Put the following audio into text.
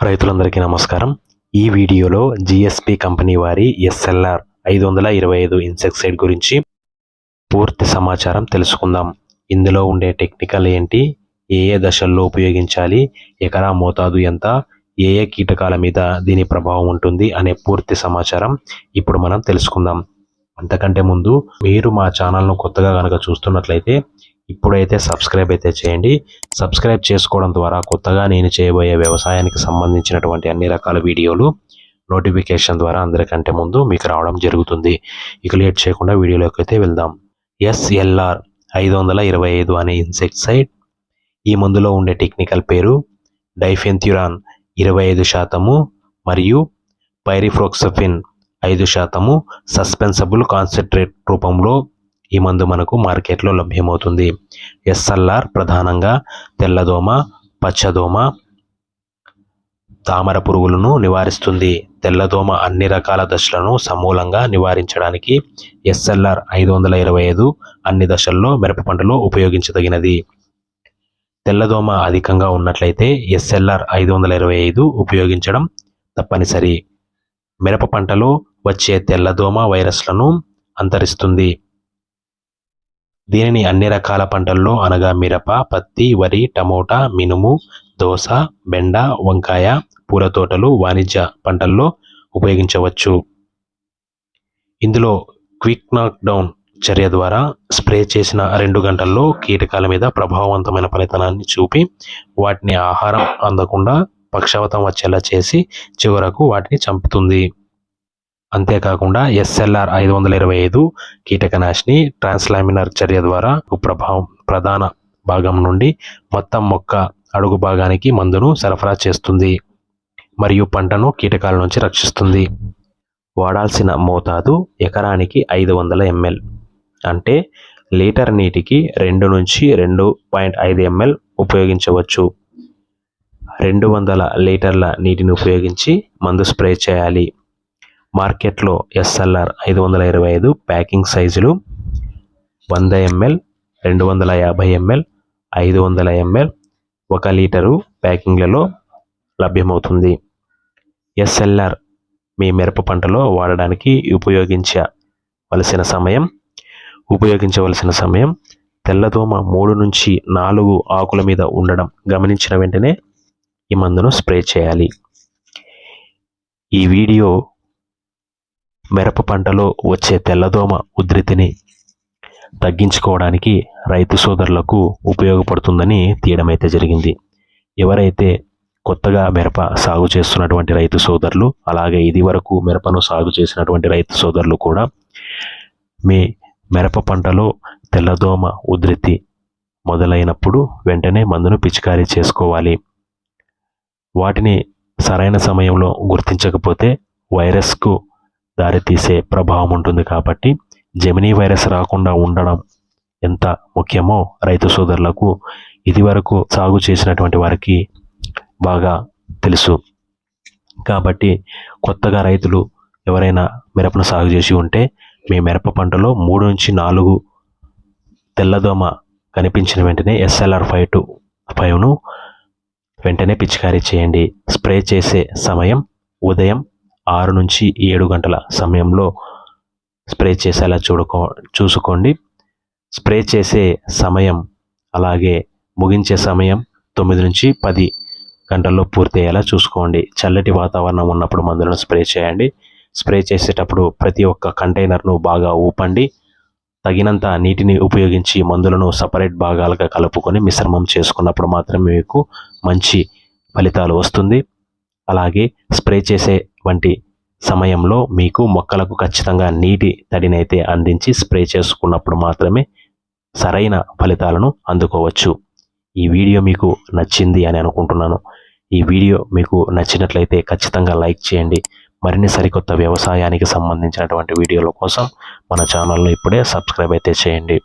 రైతులందరికీ నమస్కారం. ఈ వీడియోలో జిఎస్పి కంపెనీ వారి ఎస్ఎల్ఆర్ ఐదు వందల ఇరవై ఐదు ఇన్సెక్సైడ్ గురించి పూర్తి సమాచారం తెలుసుకుందాం. ఇందులో ఉండే టెక్నికల్ ఏంటి? ఏ ఏ దశల్లో ఉపయోగించాలి? ఎకరా మోతాదు ఎంత? ఏ ఏ కీటకాల మీద దీని ప్రభావం ఉంటుంది అనే పూర్తి సమాచారం ఇప్పుడు మనం తెలుసుకుందాం. అంతకంటే ముందు మీరు మా ఛానల్ను కొత్తగా కనుక చూస్తున్నట్లయితే ఇప్పుడైతే సబ్స్క్రైబ్ అయితే చేయండి. సబ్స్క్రైబ్ చేసుకోవడం ద్వారా కొత్తగా నేను చేయబోయే వ్యవసాయానికి సంబంధించినటువంటి అన్ని రకాల వీడియోలు నోటిఫికేషన్ ద్వారా అందరికంటే ముందు మీకు రావడం జరుగుతుంది. ఇక లేట్ చేయకుండా వీడియోలోకి అయితే వెళ్దాం. ఎస్ఎల్ఆర్ ఐదు వందల ఇరవై ఐదు అనే ఇన్సెక్టిసైడ్ ఈ మందులో ఉండే టెక్నికల్ పేరు డైఫెన్థ్యురాన్ ఇరవై ఐదు శాతము మరియు పైరిఫ్రోక్సఫిన్ ఐదు శాతము సస్పెన్సబుల్ కాన్సన్ట్రేట్ రూపంలో ఈ మందు మనకు మార్కెట్లో లభ్యమవుతుంది. ఎస్ఎల్ఆర్ ప్రధానంగా తెల్లదోమ పచ్చదోమ తామర పురుగులను నివారిస్తుంది. తెల్లదోమ అన్ని రకాల దశలను సమూలంగా నివారించడానికి ఎస్ఎల్ఆర్ ఐదు వందల ఇరవై ఐదు అన్ని దశల్లో మిరప పంటలో ఉపయోగించదగినది. తెల్లదోమ అధికంగా ఉన్నట్లయితే ఎస్ఎల్ఆర్ ఐదు వందల ఇరవై ఐదు ఉపయోగించడం తప్పనిసరి. మిరప పంటలో వచ్చే తెల్లదోమ వైరస్లను అంతరిస్తుంది. దీనిని అన్ని రకాల పంటల్లో అనగా మిరప పత్తి వరి టమోటా మినుము దోస బెండ వంకాయ పూల తోటలు వాణిజ్య పంటల్లో ఉపయోగించవచ్చు. ఇందులో క్విక్ నాక్ డౌన్ చర్య ద్వారా స్ప్రే చేసిన రెండు గంటల్లో కీటకాల మీద ప్రభావవంతమైన ఫలితాన్ని చూపి వాటిని ఆహారం అందకుండా పక్షవతం వచ్చేలా చేసి చివరకు వాటిని చంపుతుంది. అంతేకాకుండా ఎస్ఎల్ఆర్ ఐదు వందల ఇరవై ఐదు కీటకనాశిని ట్రాన్స్లామినర్ చర్య ద్వారా ప్రభావం ప్రధాన భాగం నుండి మొత్తం మొక్క అడుగు భాగానికి మందును సరఫరా చేస్తుంది మరియు పంటను కీటకాల నుంచి రక్షిస్తుంది. వాడాల్సిన మోతాదు ఎకరానికి ఐదు వందల ఎంఎల్ అంటే లీటర్ నీటికి రెండు నుంచి రెండు పాయింట్ ఐదు ఎంఎల్ ఉపయోగించవచ్చు. రెండు వందల లీటర్ల నీటిని ఉపయోగించి మందు స్ప్రే చేయాలి. మార్కెట్లో ఎస్ఎల్ఆర్ ఐదు వందల ఇరవై ఐదు ప్యాకింగ్ సైజులు వంద ఎంఎల్ రెండు వందల యాభై ఎంఎల్ ఐదు వందల ఎంఎల్ ఒక లీటరు ప్యాకింగ్లలో లభ్యమవుతుంది. ఎస్ఎల్ఆర్ మీ మిరప పంటలో వాడడానికి ఉపయోగించవలసిన సమయం ఉపయోగించవలసిన సమయం తెల్లదోమ మూడు నుంచి నాలుగు ఆకుల మీద ఉండడం గమనించిన వెంటనే ఈ మందును స్ప్రే చేయాలి. ఈ వీడియో మిరప పంటలో వచ్చే తెల్లదోమ ఉధృతిని తగ్గించుకోవడానికి రైతు సోదరులకు ఉపయోగపడుతుందని తీయడం అయితే జరిగింది. ఎవరైతే కొత్తగా మిరప సాగు చేస్తున్నటువంటి రైతు సోదరులు అలాగే ఇది వరకు మిరపను సాగు చేసినటువంటి రైతు సోదరులు కూడా మీ మిరప పంటలో తెల్లదోమ ఉధృతి మొదలైనప్పుడు వెంటనే మందును పిచికారీ చేసుకోవాలి. వాటిని సరైన సమయంలో గుర్తించకపోతే వైరస్కు దారితీసే ప్రభావం ఉంటుంది కాబట్టి జెమినీ వైరస్ రాకుండా ఉండడం ఎంత ముఖ్యమో రైతు సోదరులకు ఇదివరకు సాగు చేసినటువంటి వారికి బాగా తెలుసు. కాబట్టి కొత్తగా రైతులు ఎవరైనా మిరపను సాగు చేసి ఉంటే మీ మిరప పంటలో మూడు నుంచి నాలుగు తెల్లదోమ కనిపించిన వెంటనే ఎస్ఎల్ఆర్ ఫైవ్ టు ఫైవ్ను వెంటనే పిచికారీ చేయండి. స్ప్రే చేసే సమయం ఉదయం ఆరు నుంచి ఏడు గంటల సమయంలో స్ప్రే చేసేలా చూడుకో చూసుకోండి. స్ప్రే చేసే సమయం అలాగే ముగించే సమయం తొమ్మిది నుంచి పది గంటల్లో పూర్తి అయ్యేలా చూసుకోండి. చల్లటి వాతావరణం ఉన్నప్పుడు మందులను స్ప్రే చేయండి. స్ప్రే చేసేటప్పుడు ప్రతి ఒక్క కంటైనర్ను బాగా ఊపండి. తగినంత నీటిని ఉపయోగించి మందులను సపరేట్ భాగాలుగా కలుపుకొని మిశ్రమం చేసుకున్నప్పుడు మాత్రమే మీకు మంచి ఫలితాలు వస్తుంది. అలాగే స్ప్రే చేసే వంటి సమయంలో మీకు మొక్కలకు ఖచ్చితంగా నీటి తడినైతే అందించి స్ప్రే చేసుకున్నప్పుడు మాత్రమే సరైన ఫలితాలను అందుకోవచ్చు. ఈ వీడియో మీకు నచ్చింది అని అనుకుంటున్నాను. ఈ వీడియో మీకు నచ్చినట్లయితే ఖచ్చితంగా లైక్ చేయండి. మరిన్ని సరికొత్త వ్యవసాయానికి సంబంధించినటువంటి వీడియోల కోసం మన ఛానల్ను ఇప్పుడే సబ్స్క్రైబ్ అయితే చేయండి.